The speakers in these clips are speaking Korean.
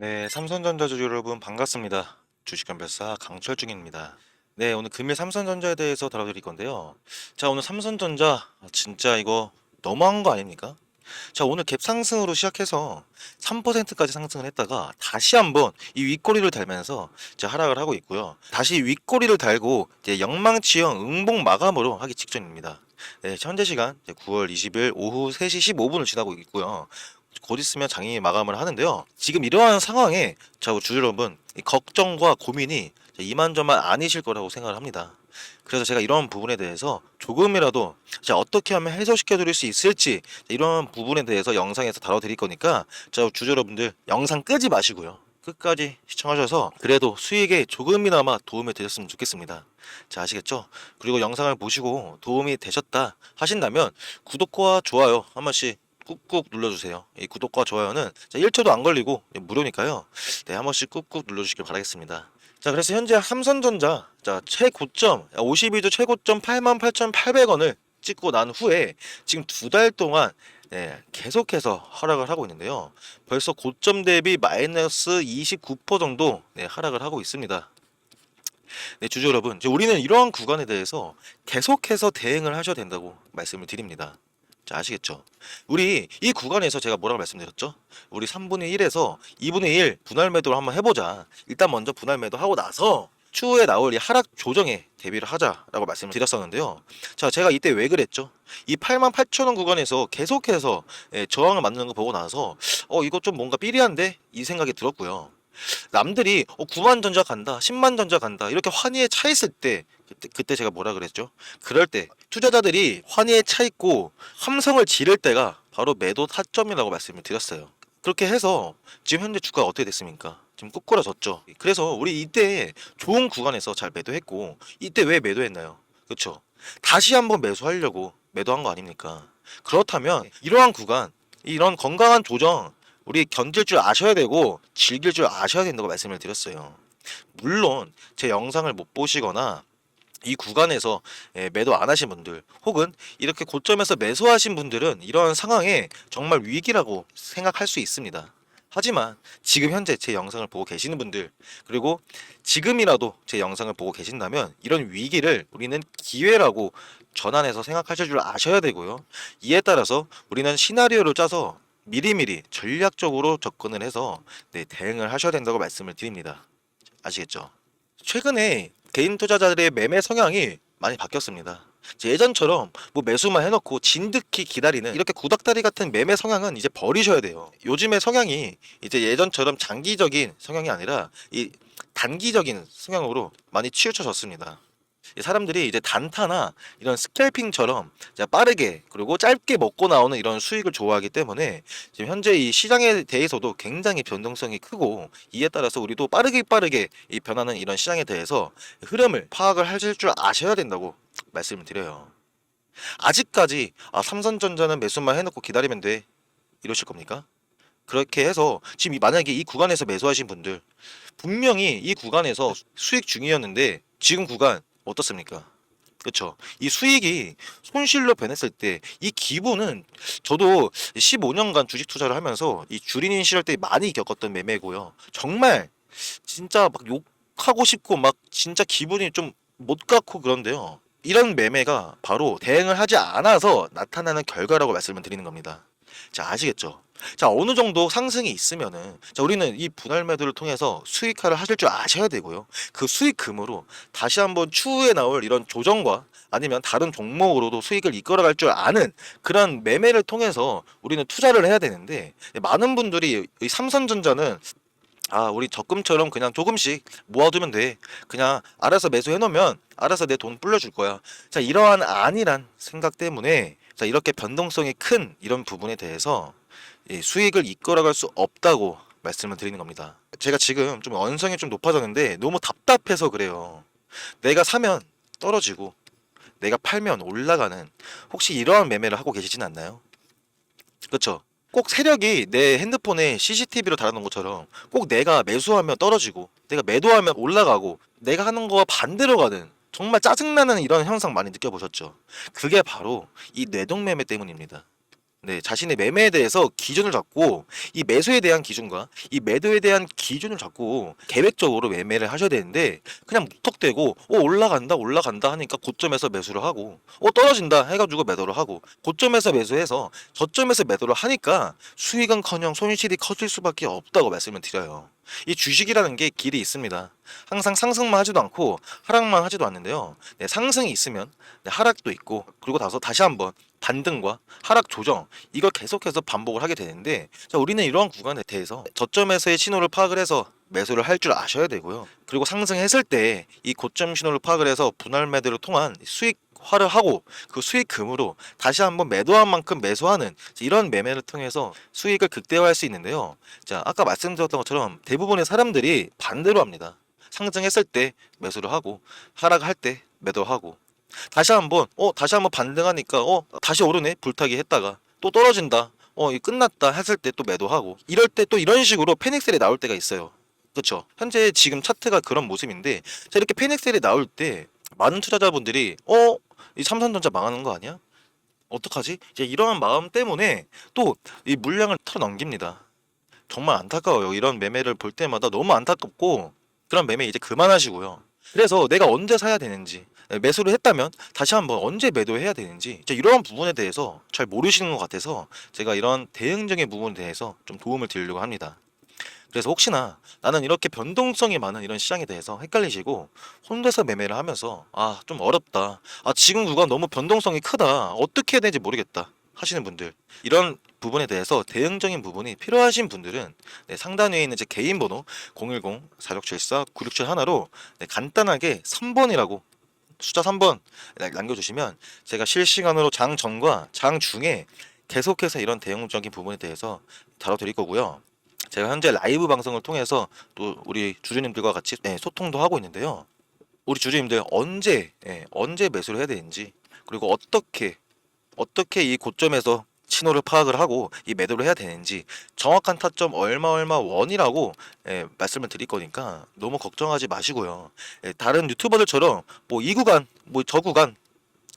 네, 삼성전자주 여러분 반갑습니다. 주식견별사 강철중입니다. 네, 오늘 금일 삼성전자에 대해서 다뤄드릴 건데요. 자, 오늘 삼성전자 진짜 이거 너무한 거 아닙니까? 자, 오늘 갭 상승으로 시작해서 3%까지 상승을 했다가 다시 한번 이 윗꼬리를 달면서 이제 하락을 하고 있고요. 다시 윗꼬리를 달고 이제 영망치형 응봉 마감으로 하기 직전입니다. 네, 현재 시간 이제 9월 20일 오후 3시 15분을 지나고 있고요. 곧 있으면 장이 마감을 하는데요. 지금 이러한 상황에 자, 주 여러분 이 걱정과 고민이 이만저만 아니실 거라고 생각을 합니다. 그래서 제가 이런 부분에 대해서 조금이라도 자, 어떻게 하면 해소시켜 드릴 수 있을지 이런 부분에 대해서 영상에서 다뤄 드릴 거니까 자, 주주 여러분들 영상 끄지 마시고요. 끝까지 시청하셔서 그래도 수익에 조금이나마 도움이 되셨으면 좋겠습니다. 자, 아시겠죠? 그리고 영상을 보시고 도움이 되셨다 하신다면 구독과 좋아요 한 번씩 꾹꾹 눌러주세요. 이 구독과 좋아요는 1초도 안 걸리고 무료니까요. 네, 한 번씩 꾹꾹 눌러주시길 바라겠습니다. 자, 그래서 현재 삼성전자 자 최고점 52주 최고점 88,800원을 찍고 난 후에 지금 두 달 동안 네, 계속해서 하락을 하고 있는데요. 벌써 고점 대비 마이너스 29% 정도 네, 하락을 하고 있습니다. 네, 주주 여러분, 우리는 이러한 구간에 대해서 계속해서 대응을 하셔야 된다고 말씀을 드립니다. 자, 아시겠죠? 우리 이 구간에서 제가 뭐라고 말씀드렸죠? 우리 3분의 1에서 2분의 1 분할 매도를 한번 해보자. 일단 먼저 분할 매도 하고 나서 추후에 나올 이 하락 조정에 대비를 하자라고 말씀을 드렸었는데요. 자, 제가 이때 왜 그랬죠? 이 8만 8천 원 구간에서 계속해서 예, 저항을 만드는 거 보고 나서 어 이거 좀 뭔가 삐리한데 이 생각이 들었고요. 남들이 어, 9만 전자 간다, 10만 전자 간다 이렇게 환희에 차 있을 때 그때, 그때 제가 뭐라 그랬죠? 그럴 때 투자자들이 환희에 차 있고 함성을 지를 때가 바로 매도 타점이라고 말씀을 드렸어요. 그렇게 해서 지금 현재 주가가 어떻게 됐습니까? 지금 꼬꾸라졌죠. 그래서 우리 이때 좋은 구간에서 잘 매도했고 이때 왜 매도했나요? 그렇죠. 다시 한번 매수하려고 매도한 거 아닙니까? 그렇다면 이러한 구간, 이런 건강한 조정 우리 견딜 줄 아셔야 되고 즐길 줄 아셔야 된다고 말씀을 드렸어요. 물론 제 영상을 못 보시거나 이 구간에서 예, 매도 안 하신 분들 혹은 이렇게 고점에서 매수하신 분들은 이러한 상황에 정말 위기라고 생각할 수 있습니다. 하지만 지금 현재 제 영상을 보고 계시는 분들 그리고 지금이라도 제 영상을 보고 계신다면 이런 위기를 우리는 기회라고 전환해서 생각하실 줄 아셔야 되고요. 이에 따라서 우리는 시나리오를 짜서 미리미리 전략적으로 접근을 해서 네, 대응을 하셔야 된다고 말씀을 드립니다. 아시겠죠? 최근에 개인 투자자들의 매매 성향이 많이 바뀌었습니다. 예전처럼 뭐 매수만 해놓고 진득히 기다리는 이렇게 구닥다리 같은 매매 성향은 이제 버리셔야 돼요. 요즘의 성향이 이제 예전처럼 장기적인 성향이 아니라 이 단기적인 성향으로 많이 치우쳐졌습니다. 이 사람들이 이제 단타나 이런 스캘핑처럼 빠르게 그리고 짧게 먹고 나오는 이런 수익을 좋아하기 때문에 지금 현재 이 시장에 대해서도 굉장히 변동성이 크고 이에 따라서 우리도 빠르게 빠르게 이 변하는 이런 시장에 대해서 흐름을 파악을 하실 줄 아셔야 된다고 말씀을 드려요. 아직까지 아 삼성전자는 매수만 해놓고 기다리면 돼 이러실 겁니까? 그렇게 해서 지금 이- 만약에 이 구간에서 매수하신 분들 분명히 이 구간에서 수익 중이었는데 지금 구간 어떻습니까? 그렇죠. 이 수익이 손실로 변했을 때 이 기분은 저도 15년간 주식 투자를 하면서 이 주린인 시절 때 많이 겪었던 매매고요. 정말 진짜 막 욕하고 싶고 막 진짜 기분이 좀 못 갖고 그런데요. 이런 매매가 바로 대응을 하지 않아서 나타나는 결과라고 말씀을 드리는 겁니다. 자, 아시겠죠? 자, 어느 정도 상승이 있으면은 자, 우리는 이 분할 매도를 통해서 수익화를 하실 줄 아셔야 되고요. 그 수익금으로 다시 한번 추후에 나올 이런 조정과 아니면 다른 종목으로도 수익을 이끌어갈 줄 아는 그런 매매를 통해서 우리는 투자를 해야 되는데 많은 분들이 이 삼성전자는 아, 우리 적금처럼 그냥 조금씩 모아두면 돼. 그냥 알아서 매수해 놓으면 알아서 내 돈 불려줄 거야. 자, 이러한 아니란 생각 때문에 자, 이렇게 변동성이 큰 이런 부분에 대해서 이 수익을 이끌어갈 수 없다고 말씀을 드리는 겁니다. 제가 지금 좀 언성이 좀 높아졌는데 너무 답답해서 그래요. 내가 사면 떨어지고 내가 팔면 올라가는 혹시 이러한 매매를 하고 계시진 않나요? 그렇죠? 꼭 세력이 내 핸드폰에 CCTV로 달아놓은 것처럼 꼭 내가 매수하면 떨어지고 내가 매도하면 올라가고 내가 하는 거와 반대로 가는 정말 짜증나는 이런 현상 많이 느껴보셨죠? 그게 바로 이 뇌동매매 때문입니다. 네, 자신의 매매에 대해서 기준을 잡고 이 매수에 대한 기준과 이 매도에 대한 기준을 잡고 계획적으로 매매를 하셔야 되는데 그냥 무턱대고 어 올라간다 올라간다 하니까 고점에서 매수를 하고 어 떨어진다 해가지고 매도를 하고 고점에서 매수해서 저점에서 매도를 하니까 수익은커녕 손실이 커질 수밖에 없다고 말씀을 드려요. 이 주식이라는 게 길이 있습니다. 항상 상승만 하지도 않고 하락만 하지도 않는데요. 네, 상승이 있으면 네, 하락도 있고 그리고 나서 다시 한번 반등과 하락 조정 이걸 계속해서 반복을 하게 되는데 자, 우리는 이러한 구간에 대해서 저점에서의 신호를 파악을 해서 매수를 할 줄 아셔야 되고요. 그리고 상승했을 때 이 고점 신호를 파악을 해서 분할 매도를 통한 수익 화를 하고 그 수익금으로 다시 한번 매도한 만큼 매수하는 이런 매매를 통해서 수익을 극대화할 수 있는데요. 자, 아까 말씀드렸던 것처럼 대부분의 사람들이 반대로 합니다. 상승했을 때 매수를 하고 하락할 때 매도하고. 다시 한번 어 다시 한번 반등하니까 어 다시 오르네? 불타기 했다가 또 떨어진다? 어이 끝났다 했을 때 또 매도하고. 이럴 때 또 이런 식으로 패닉셀이 나올 때가 있어요. 그렇죠 현재 지금 차트가 그런 모습인데 자 이렇게 패닉셀이 나올 때 많은 투자자분들이 어 이 삼성전자 망하는 거 아니야? 어떡하지? 이제 이러한 마음 때문에 또 이 물량을 털어 넘깁니다. 정말 안타까워요. 이런 매매를 볼 때마다 너무 안타깝고 그런 매매 이제 그만하시고요. 그래서 내가 언제 사야 되는지 매수를 했다면 다시 한번 언제 매도해야 되는지 이런 부분에 대해서 잘 모르시는 것 같아서 제가 이런 대응적인 부분에 대해서 좀 도움을 드리려고 합니다. 그래서 혹시나 나는 이렇게 변동성이 많은 이런 시장에 대해서 헷갈리시고 혼자서 매매를 하면서 아 좀 어렵다 아 지금 구간 너무 변동성이 크다 어떻게 해야 되는지 모르겠다 하시는 분들 이런 부분에 대해서 대응적인 부분이 필요하신 분들은 네, 상단에 있는 제 개인 번호 010-4674-9671 하나로 네, 간단하게 3번이라고 숫자 3번 남겨주시면 제가 실시간으로 장 전과 장 중에 계속해서 이런 대응적인 부분에 대해서 다뤄드릴 거고요. 제가 현재 라이브 방송을 통해서 또 우리 주주님들과 같이 네, 소통도 하고 있는데요. 우리 주주님들 언제 예, 언제 매수를 해야 되는지 그리고 어떻게 어떻게 이 고점에서 신호를 파악을 하고 이 매도를 해야 되는지 정확한 타점 얼마 얼마 원이라고 예, 말씀을 드릴 거니까 너무 걱정하지 마시고요. 예, 다른 유튜버들처럼 뭐 이 구간, 뭐 저 구간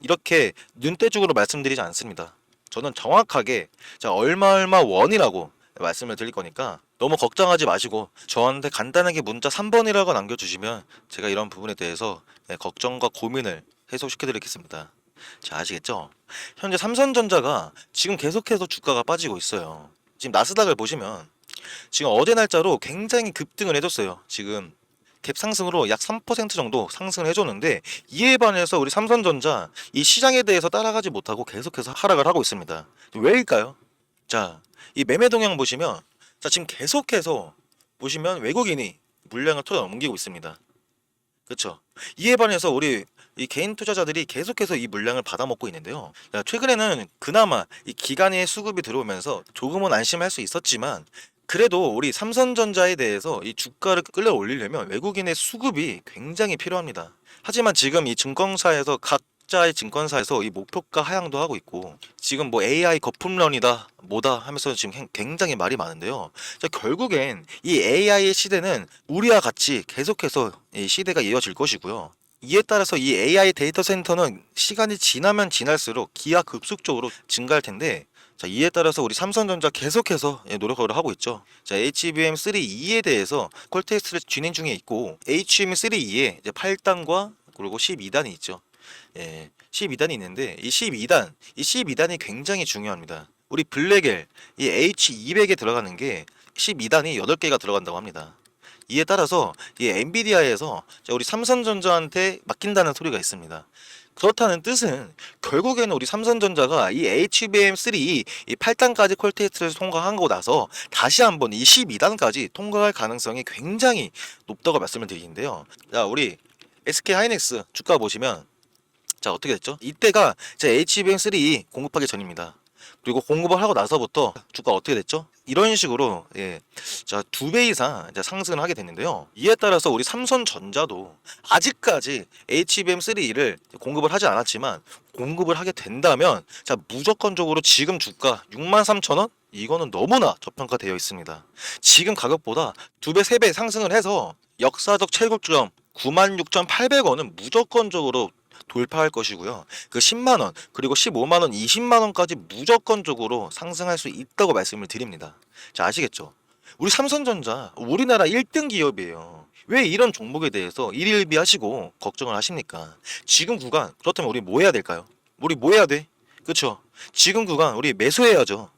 이렇게 눈대중으로 말씀드리지 않습니다. 저는 정확하게 자 얼마 얼마 원이라고 말씀을 드릴 거니까 너무 걱정하지 마시고 저한테 간단하게 문자 3번이라고 남겨주시면 제가 이런 부분에 대해서 예, 걱정과 고민을 해소시켜 드리겠습니다. 자 아시겠죠? 현재 삼성전자가 지금 계속해서 주가가 빠지고 있어요. 지금 나스닥을 보시면 지금 어제 날짜로 굉장히 급등을 해줬어요. 지금 갭 상승으로 약 3% 정도 상승을 해줬는데 이에 반해서 우리 삼성전자 이 시장에 대해서 따라가지 못하고 계속해서 하락을 하고 있습니다. 왜일까요? 자, 이 매매 동향 보시면 자 지금 계속해서 보시면 외국인이 물량을 털어 넘기고 있습니다. 그렇죠? 이에 반해서 우리 이 개인 투자자들이 계속해서 이 물량을 받아먹고 있는데요. 야, 최근에는 그나마 이 기간의 수급이 들어오면서 조금은 안심할 수 있었지만 그래도 우리 삼성전자에 대해서 이 주가를 끌어올리려면 외국인의 수급이 굉장히 필요합니다. 하지만 지금 이 증권사에서 각 자의 증권사에서 이 목표가 하향도 하고 있고 지금 뭐 AI 거품론이다 뭐다 하면서 지금 행- 굉장히 말이 많은데요. 자, 결국엔 이 AI의 시대는 우리와 같이 계속해서 이 시대가 이어질 것이고요. 이에 따라서 이 AI 데이터 센터는 시간이 지나면 지날수록 기하급수적으로 증가할 텐데 자, 이에 따라서 우리 삼성전자 계속해서 예, 노력을 하고 있죠. 자, HBM3E에 대해서 콜 테스트를 진행 중에 있고 HBM3E에 이제 8단과 그리고 12단이 있죠. 예, 12단이 있는데 이 12단, 이 12단이 굉장히 중요합니다. 우리 블랙엘 이 H200에 들어가는 게 12단이 8개가 들어간다고 합니다. 이에 따라서 이 엔비디아에서 자, 우리 삼성전자한테 맡긴다는 소리가 있습니다. 그렇다는 뜻은 결국에는 우리 삼성전자가 이 HBM3 이 8단까지 퀄테스트를 통과하고 나서 다시 한번 이 12단까지 통과할 가능성이 굉장히 높다고 말씀을 드리는데요. 자, 우리 SK 하이닉스 주가 보시면 자, 어떻게 됐죠? 이때가 제 HBM3 공급하기 전입니다. 그리고 공급을 하고 나서부터 주가 어떻게 됐죠? 이런 식으로 예, 자두 배 이상 상승을 하게 됐는데요. 이에 따라서 우리 삼성전자도 아직까지 HBM3를 공급을 하지 않았지만 공급을 하게 된다면 자 무조건적으로 지금 주가 63,000원 이거는 너무나 저평가되어 있습니다. 지금 가격보다 두 배, 세 배 상승을 해서 역사적 최고점 96,800원은 무조건적으로 돌파할 것이고요. 그 10만 원 그리고 15만 원, 20만 원까지 무조건적으로 상승할 수 있다고 말씀을 드립니다. 자 아시겠죠? 우리 삼성전자 우리나라 1등 기업이에요. 왜 이런 종목에 대해서 일일비 하시고 걱정을 하십니까? 지금 구간 그렇다면 우리 뭐 해야 될까요? 우리 뭐 해야 돼? 그렇죠? 지금 구간 우리 매수해야죠.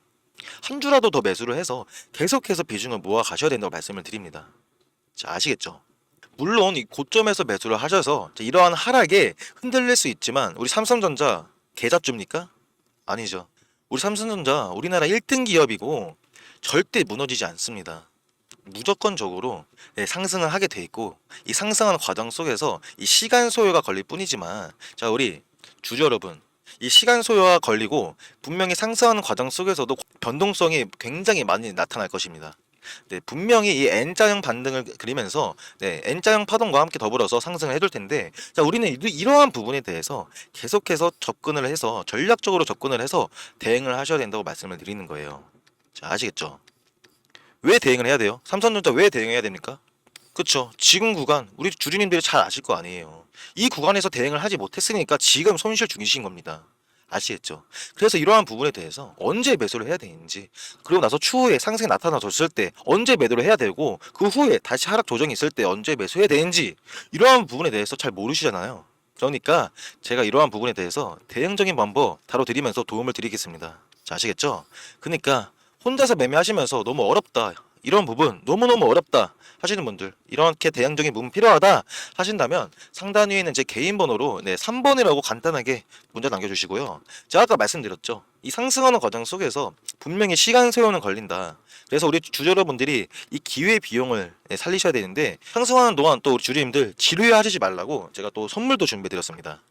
한 주라도 더 매수를 해서 계속해서 비중을 모아 가셔야 된다고 말씀을 드립니다. 자 아시겠죠? 물론 이 고점에서 매수를 하셔서 이러한 하락에 흔들릴 수 있지만 우리 삼성전자 계좌줍니까? 아니죠. 우리 삼성전자 우리나라 1등 기업이고 절대 무너지지 않습니다. 무조건적으로 네, 상승을 하게 돼 있고 이 상승하는 과정 속에서 이 시간 소요가 걸릴 뿐이지만 자 우리 주주 여러분 이 시간 소요가 걸리고 분명히 상승하는 과정 속에서도 변동성이 굉장히 많이 나타날 것입니다. 네, 분명히 이 N자형 반등을 그리면서 네, N자형 파동과 함께 더불어서 상승을 해둘 텐데 자 우리는 이- 이러한 부분에 대해서 계속해서 접근을 해서 전략적으로 접근을 해서 대응을 하셔야 된다고 말씀을 드리는 거예요. 자 아시겠죠? 왜 대응을 해야 돼요? 삼성전자 왜 대응해야 됩니까? 그쵸. 지금 구간 우리 주주님들이 잘 아실 거 아니에요. 이 구간에서 대응을 하지 못했으니까 지금 손실 중이신 겁니다. 아시겠죠? 그래서 이러한 부분에 대해서 언제 매수를 해야 되는지 그리고 나서 추후에 상승이 나타나줬을 때 언제 매도를 해야 되고 그 후에 다시 하락 조정이 있을 때 언제 매수해야 되는지 이러한 부분에 대해서 잘 모르시잖아요. 그러니까 제가 이러한 부분에 대해서 대응적인 방법 다뤄드리면서 도움을 드리겠습니다. 자, 아시겠죠? 그러니까 혼자서 매매하시면서 너무 어렵다. 이런 부분 너무너무 어렵다 하시는 분들 이렇게 대응적인 부분 필요하다 하신다면 상단 위에 있는 제 개인 번호로 네 3번이라고 간단하게 문자 남겨주시고요. 제가 아까 말씀드렸죠. 이 상승하는 과정 속에서 분명히 시간 세우는 걸린다. 그래서 우리 주주 여러분들이 이 기회 비용을 네, 살리셔야 되는데 상승하는 동안 또 우리 주주님들 지루해 하시지 말라고 제가 또 선물도 준비드렸습니다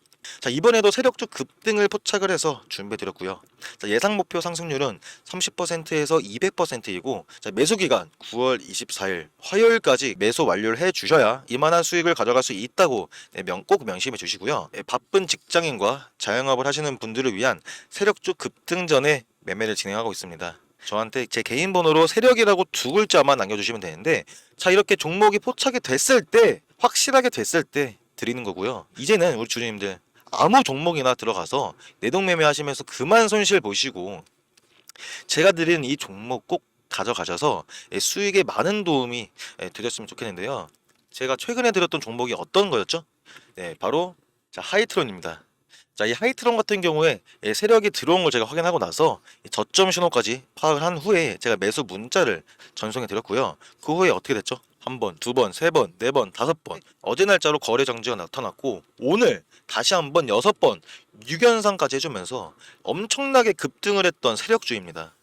자 이번에도 세력주 급등을 포착을 해서 준비드렸고요 자, 예상 목표 상승률은 30%에서 200%이고 자, 매수 기간 9월 24일 화요일까지 매수 완료를 해 주셔야 이만한 수익을 가져갈 수 있다고 네, 명, 꼭 명심해 주시고요. 네, 바쁜 직장인과 자영업을 하시는 분들을 위한 세력주 급등 전에 매매를 진행하고 있습니다. 저한테 제 개인 번호로 세력이라고 두 글자만 남겨주시면 되는데 자 이렇게 종목이 포착이 됐을 때 확실하게 됐을 때 드리는 거고요. 이제는 우리 주주님들 아무 종목이나 들어가서 내동매매 하시면서 그만 손실 보시고 제가 드리는 이 종목 꼭 가져가셔서 예, 수익에 많은 도움이 예, 되셨으면 좋겠는데요. 제가 최근에 드렸던 종목이 어떤 거였죠? 네, 바로 자, 하이트론입니다. 자, 이 하이트론 같은 경우에 예, 세력이 들어온 걸 제가 확인하고 나서 이 저점 신호까지 파악을 한 후에 제가 매수 문자를 전송해 드렸고요. 그 후에 어떻게 됐죠? 한 번, 두 번, 세 번, 네 번, 다섯 번. 어제 날짜로 거래 정지가 나타났고 오늘 다시 한 번 여섯 번 6연상까지 해주면서 엄청나게 급등을 했던 세력주입니다.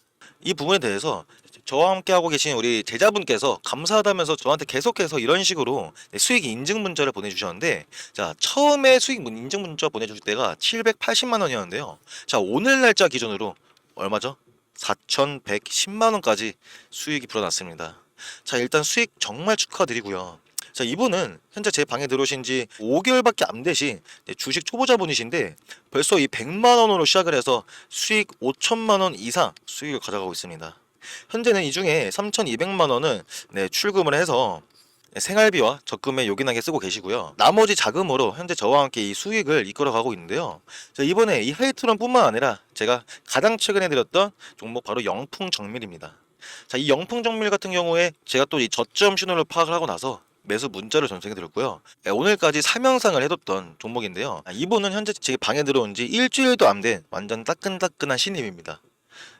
이 부분에 대해서 저와 함께 하고 계신 우리 제자분께서 감사하다면서 저한테 계속해서 이런 식으로 수익 인증 문자를 보내주셨는데 자 처음에 수익 문- 인증 문자 보내주실 때가 780만 원이었는데요. 자 오늘 날짜 기준으로 얼마죠? 4,110만 원까지 수익이 불어났습니다. 자 일단 수익 정말 축하드리고요. 자 이분은 현재 제 방에 들어오신 지 5개월밖에 안 되신 네, 주식 초보자분이신데 벌써 이 100만 원으로 시작을 해서 수익 5천만 원 이상 수익을 가져가고 있습니다. 현재는 이 중에 3,200만 원은 네, 출금을 해서 생활비와 적금에 요긴하게 쓰고 계시고요. 나머지 자금으로 현재 저와 함께 이 수익을 이끌어가고 있는데요. 자, 이번에 이 하이트론뿐만 아니라 제가 가장 최근에 드렸던 종목 바로 영풍 정밀입니다. 자, 이 영풍 정밀 같은 경우에 제가 또 이 저점 신호를 파악을 하고 나서 매수 문자를 전송해 드렸고요. 예, 오늘까지 3영상을 해뒀던 종목인데요. 아, 이분은 현재 제 방에 들어온 지 일주일도 안 된 완전 따끈따끈한 신입입니다.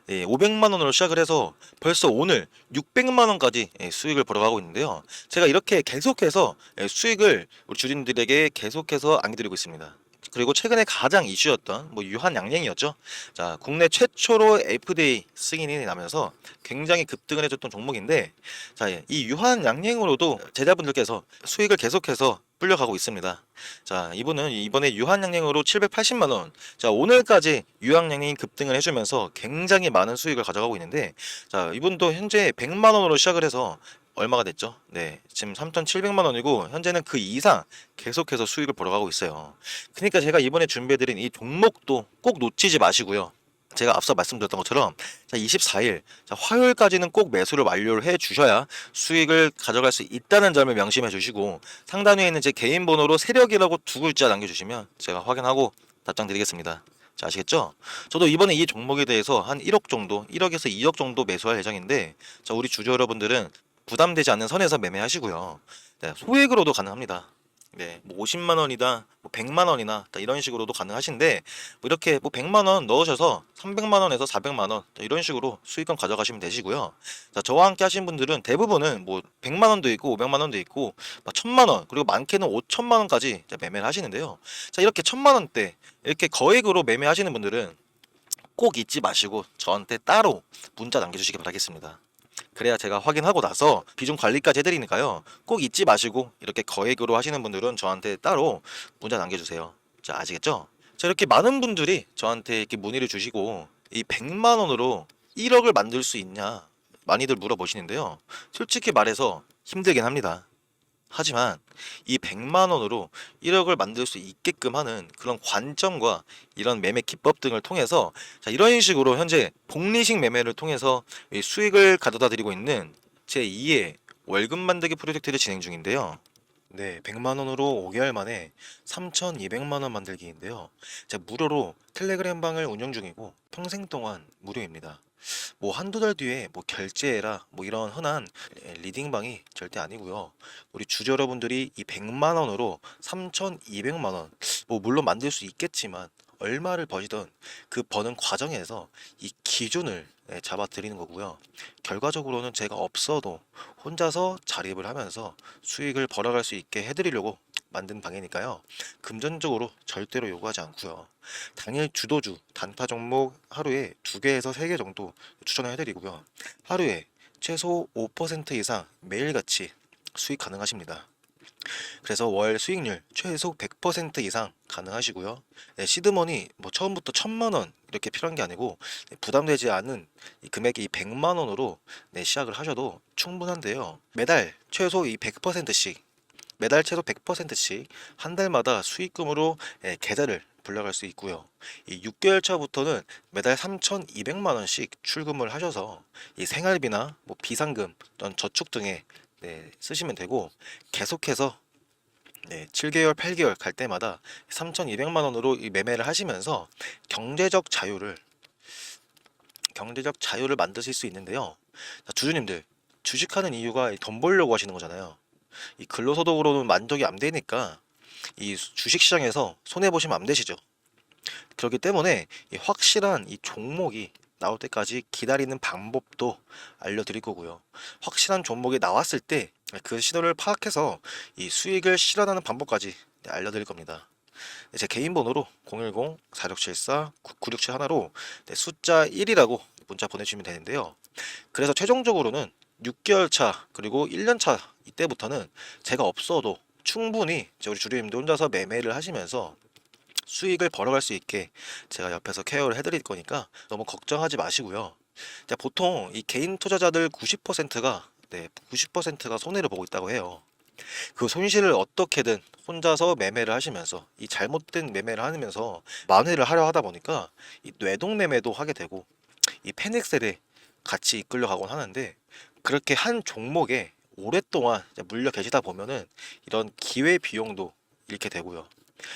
예, 500만 원으로 시작을 해서 벌써 오늘 600만 원까지 예, 수익을 벌어가고 있는데요. 제가 이렇게 계속해서 예, 수익을 우리 주진들에게 계속해서 안겨드리고 있습니다. 그리고 최근에 가장 이슈였던 뭐 유한 양행이었죠. 자, 국내 최초로 FDA 승인이 나면서 굉장히 급등을 해줬던 종목인데, 자, 예, 이 유한 양행으로도 제자분들께서 수익을 계속해서 불려가고 있습니다. 자, 이분은 이번에 유한 양행으로 780만 원, 자, 오늘까지 유한 양행이 급등을 해주면서 굉장히 많은 수익을 가져가고 있는데, 자, 이분도 현재 100만 원으로 시작을 해서 얼마가 됐죠? 네, 지금 3,700만 원이고 현재는 그 이상 계속해서 수익을 벌어가고 있어요. 그러니까 제가 이번에 준비해드린 이 종목도 꼭 놓치지 마시고요. 제가 앞서 말씀드렸던 것처럼 자 24일 자 화요일까지는 꼭 매수를 완료를 해 주셔야 수익을 가져갈 수 있다는 점을 명심해 주시고 상단 위에 있는 제 개인 번호로 세력이라고 두 글자 남겨주시면 제가 확인하고 답장 드리겠습니다. 자 아시겠죠? 저도 이번에 이 종목에 대해서 한 1억 정도, 1억에서 2억 정도 매수할 예정인데 자 우리 주주 여러분들은 부담되지 않는 선에서 매매하시고요. 네, 소액으로도 가능합니다. 네, 뭐 50만 원이다, 뭐 100만 원이나 다 이런 식으로도 가능하신데 뭐 이렇게 뭐 100만 원 넣으셔서 300만 원에서 400만 원 자, 이런 식으로 수익금 가져가시면 되시고요. 자, 저와 함께 하신 분들은 대부분은 뭐 100만 원도 있고 500만 원도 있고 막 1000만 원 그리고 많게는 5천만 원까지 자, 매매를 하시는데요. 자, 이렇게 1000만 원대 이렇게 거액으로 매매하시는 분들은 꼭 잊지 마시고 저한테 따로 문자 남겨주시기 바라겠습니다. 그래야 제가 확인하고 나서 비중 관리까지 해드리니까요. 꼭 잊지 마시고 이렇게 거액으로 하시는 분들은 저한테 따로 문자 남겨주세요. 자 아시겠죠? 자 이렇게 많은 분들이 저한테 이렇게 문의를 주시고 이 100만 원으로 1억을 만들 수 있냐 많이들 물어보시는데요. 솔직히 말해서 힘들긴 합니다. 하지만 이 100만 원으로 1억을 만들 수 있게끔 하는 그런 관점과 이런 매매 기법 등을 통해서 자, 이런 식으로 현재 복리식 매매를 통해서 이 수익을 가져다 드리고 있는 제 2의 월급 만들기 프로젝트를 진행 중인데요. 네, 100만 원으로 5개월 만에 3,200만 원 만들기인데요. 제가 무료로 텔레그램 방을 운영 중이고 평생 동안 무료입니다. 뭐 한두 달 뒤에 뭐 결제해라 뭐 이런 흔한 리딩 방이 절대 아니고요. 우리 주주 여러분들이 이 100만 원으로 3,200만 원, 뭐 물론 만들 수 있겠지만 얼마를 버시던 그 버는 과정에서 이 기준을 예, 잡아 드리는 거고요. 결과적으로는 제가 없어도 혼자서 자립을 하면서 수익을 벌어갈 수 있게 해드리려고 만든 방이니까요. 금전적으로 절대로 요구하지 않고요. 당일 주도주 단타 종목 하루에 두 개에서 세 개 정도 추천을 해드리고요. 하루에 최소 5% 이상 매일같이 수익 가능하십니다. 그래서 월 수익률 최소 100% 이상 가능하시고요. 네, 시드머니 뭐 처음부터 천만 원 이렇게 필요한 게 아니고 네, 부담되지 않은 이 금액이 100만 원으로 네, 시작을 하셔도 충분한데요. 매달 최소 이 100%씩 매달 최소 100%씩 한 달마다 수익금으로 예, 계좌를 불려갈 수 있고요. 이 6개월 차부터는 매달 3,200만 원씩 출금을 하셔서 이 생활비나 뭐 비상금 또는 저축 등에 네, 쓰시면 되고 계속해서 네, 7개월, 8개월 갈 때마다 3,200만 원으로 이 매매를 하시면서 경제적 자유를 경제적 자유를 만드실 수 있는데요. 자, 주주님들 주식하는 이유가 돈 벌려고 하시는 거잖아요. 이 근로소득으로는 만족이 안 되니까 이 주식시장에서 손해 보시면 안 되시죠. 그렇기 때문에 이 확실한 이 종목이 나올 때까지 기다리는 방법도 알려드릴 거고요. 확실한 종목이 나왔을 때 그 신호를 파악해서 이 수익을 실현하는 방법까지 네, 알려드릴 겁니다. 네, 제 개인 번호로 010-4674-9671 하나로 네, 숫자 1이라고 문자 보내주시면 되는데요. 그래서 최종적으로는 6개월 차 그리고 1년 차 이때부터는 제가 없어도 충분히 우리 주류님들 혼자서 매매를 하시면서 수익을 벌어갈 수 있게 제가 옆에서 케어를 해드릴 거니까 너무 걱정하지 마시고요. 자, 보통 이 개인 투자자들 90%가 네, 90%가 손해를 보고 있다고 해요. 그 손실을 어떻게든 혼자서 매매를 하시면서 이 잘못된 매매를 하면서 만회를 하려 하다 보니까 이 뇌동 매매도 하게 되고 이 패닉셀에 같이 이끌려 가곤 하는데 그렇게 한 종목에 오랫동안 물려 계시다 보면은 이런 기회 비용도 잃게 되고요.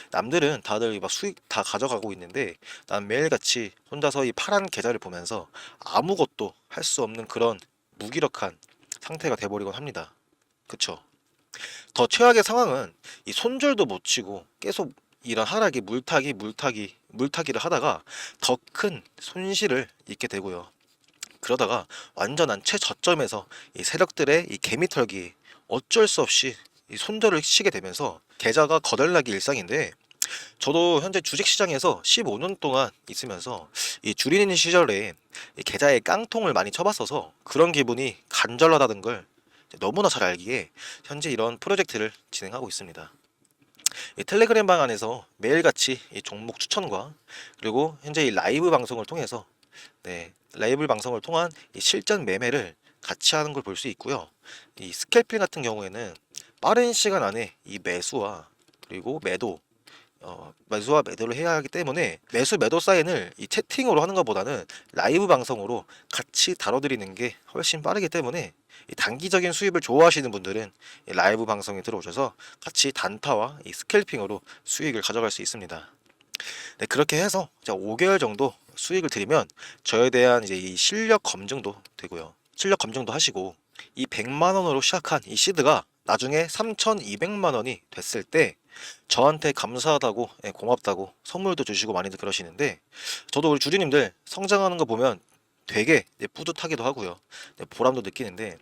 남들은 다들 막 수익 다 가져가고 있는데 난 매일같이 혼자서 이 파란 계좌를 보면서 아무것도 할 수 없는 그런 무기력한 상태가 돼버리곤 합니다. 그쵸? 더 최악의 상황은 이 손절도 못 치고 계속 이런 하락이 물타기 물타기 물타기를 하다가 더 큰 손실을 입게 되고요. 그러다가 완전한 최저점에서 이 세력들의 이 개미털기 어쩔 수 없이 이 손절을 치게 되면서 계좌가 거덜나기 일상인데 저도 현재 주식시장에서 15년 동안 있으면서 이 줄이는 시절에 이 계좌에 깡통을 많이 쳐봤어서 그런 기분이 간절하다는 걸 너무나 잘 알기에 현재 이런 프로젝트를 진행하고 있습니다. 이 텔레그램 방 안에서 매일같이 이 종목 추천과 그리고 현재 이 라이브 방송을 통해서 네, 라이브 방송을 통한 이 실전 매매를 같이 하는 걸 볼 수 있고요. 이 스캘핑 같은 경우에는 빠른 시간 안에 이 매수와 그리고 매도 어, 매수와 매도를 해야 하기 때문에 매수 매도 사인을 이 채팅으로 하는 것보다는 라이브 방송으로 같이 다뤄드리는 게 훨씬 빠르기 때문에 이 단기적인 수입을 좋아하시는 분들은 이 라이브 방송에 들어오셔서 같이 단타와 이 스캘핑으로 수익을 가져갈 수 있습니다. 네, 그렇게 해서 자 5개월 정도 수익을 드리면 저에 대한 이제 이 실력 검증도 되고요. 실력 검증도 하시고 이 100만 원으로 시작한 이 시드가 나중에 3,200만 원이 됐을 때 저한테 감사하다고 예, 고맙다고 선물도 주시고 많이들 그러시는데 저도 우리 주주님들 성장하는 거 보면 되게 예, 뿌듯하기도 하고요. 네, 보람도 느끼는데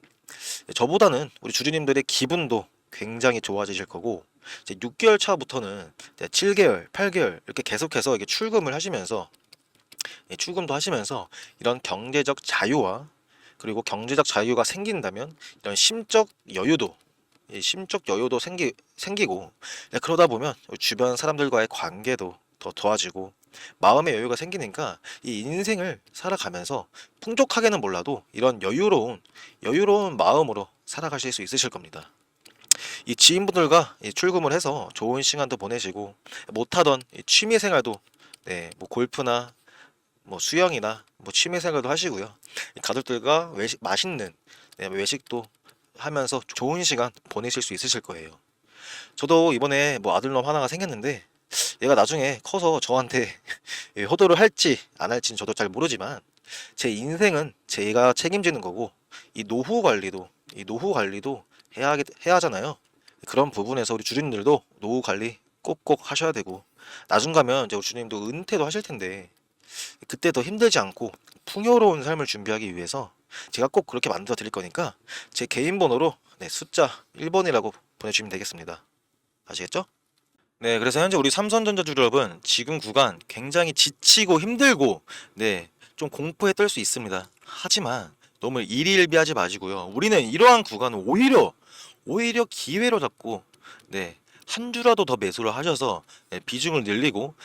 예, 저보다는 우리 주주님들의 기분도 굉장히 좋아지실 거고 이제 6개월 차부터는 이제 7개월, 8개월 이렇게 계속해서 이게 출금을 하시면서 예, 출금도 하시면서 이런 경제적 자유와 그리고 경제적 자유가 생긴다면 이런 심적 여유도 이 심적 여유도 생기 생기고 네, 그러다 보면 주변 사람들과의 관계도 더 좋아지고 마음의 여유가 생기니까 이 인생을 살아가면서 풍족하게는 몰라도 이런 여유로운 여유로운 마음으로 살아가실 수 있으실 겁니다. 이 지인분들과 이 출금을 해서 좋은 시간도 보내시고 못하던 이 취미 생활도 네, 뭐 골프나 뭐 수영이나 뭐 취미 생활도 하시고요. 이 가족들과 외식 맛있는 네, 외식도 하면서 좋은 시간 보내실 수 있으실 거예요. 저도 이번에 뭐 아들놈 하나가 생겼는데 얘가 나중에 커서 저한테 예, 효도를 할지 안 할지는 저도 잘 모르지만 제 인생은 제가 책임지는 거고 이 노후 관리도 이 노후 관리도 해야 해야 하잖아요. 그런 부분에서 우리 주주님들도 노후 관리 꼭꼭 하셔야 되고 나중 가면 이제 우리 주님도 은퇴도 하실 텐데 그때 더 힘들지 않고 풍요로운 삶을 준비하기 위해서 제가 꼭 그렇게 만들어 드릴 거니까 제 개인 번호로 네, 숫자 1번이라고 보내주시면 되겠습니다. 아시겠죠? 네, 그래서 현재 우리 삼성전자 여러분 지금 구간 굉장히 지치고 힘들고 네, 좀 공포에 떨 수 있습니다. 하지만 너무 일희일비하지 마시고요. 우리는 이러한 구간은 오히려 오히려 기회로 잡고 네, 한 주라도 더 매수를 하셔서 네, 비중을 늘리고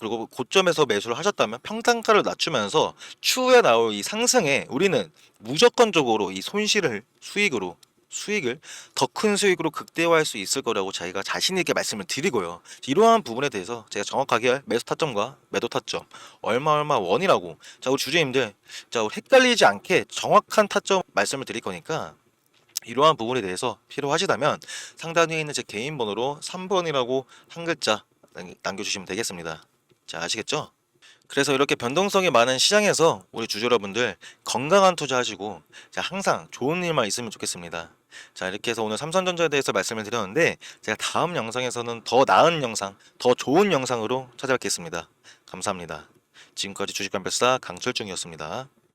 그리고 고점에서 매수를 하셨다면 평단가를 낮추면서 추후에 나올 이 상승에 우리는 무조건적으로 이 손실을 수익으로 수익을 더 큰 수익으로 극대화할 수 있을 거라고 저희가 자신 있게 말씀을 드리고요. 이러한 부분에 대해서 제가 정확하게 매수 타점과 매도 타점 얼마 얼마 원이라고 자 우리 주주님들 자 우리 헷갈리지 않게 정확한 타점 말씀을 드릴 거니까 이러한 부분에 대해서 필요하시다면 상단 위에 있는 제 개인 번호로 3번이라고 한 글자 남- 남겨주시면 되겠습니다. 자 아시겠죠? 그래서 이렇게 변동성이 많은 시장에서 우리 주주 여러분들 건강한 투자하시고 자 항상 좋은 일만 있으면 좋겠습니다. 자 이렇게 해서 오늘 삼성전자에 대해서 말씀을 드렸는데 제가 다음 영상에서는 더 나은 영상, 더 좋은 영상으로 찾아뵙겠습니다. 감사합니다. 지금까지 주식관별사 강철중이었습니다.